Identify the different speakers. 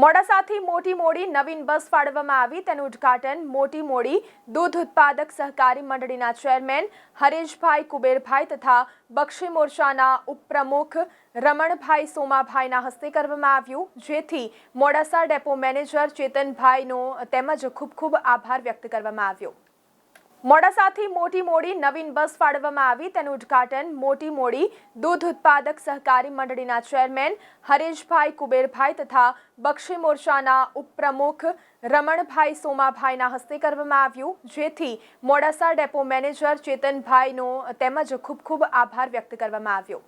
Speaker 1: મોડાસાથી મોટી મોડી નવીન બસ ફાળવવામાં આવી. તેનું ઉદ્ઘાટન મોટી મોડી દૂધ ઉત્પાદક સહકારી મંડળીના ચેરમેન હરેશભાઈ કુબેરભાઈ તથા બક્ષી મોરચાના ઉપપ્રમુખ રમણભાઈ સોમાભાઈના હસ્તે કરવામાં આવ્યું. જેથી મોડાસા ડેપો મેનેજર ચેતનભાઈનો તેમજ ખૂબ ખૂબ આભાર વ્યક્ત કરવામાં આવ્યો. મોડાસાથી મોટી મોડી નવીન બસ ફાળવવામાં આવી. તેનું ઉદ્ઘાટન મોટી મોડી દૂધ ઉત્પાદક સહકારી મંડળીના ચેરમેન હરેશભાઈ કુબેરભાઈ તથા બક્ષી મોરચાના ઉપપ્રમુખ રમણભાઈ સોમાભાઈના હસ્તે કરવામાં આવ્યું. જેથી મોડાસા ડેપો મેનેજર ચેતનભાઈનો તેમજ ખૂબ ખૂબ આભાર વ્યક્ત કરવામાં આવ્યો.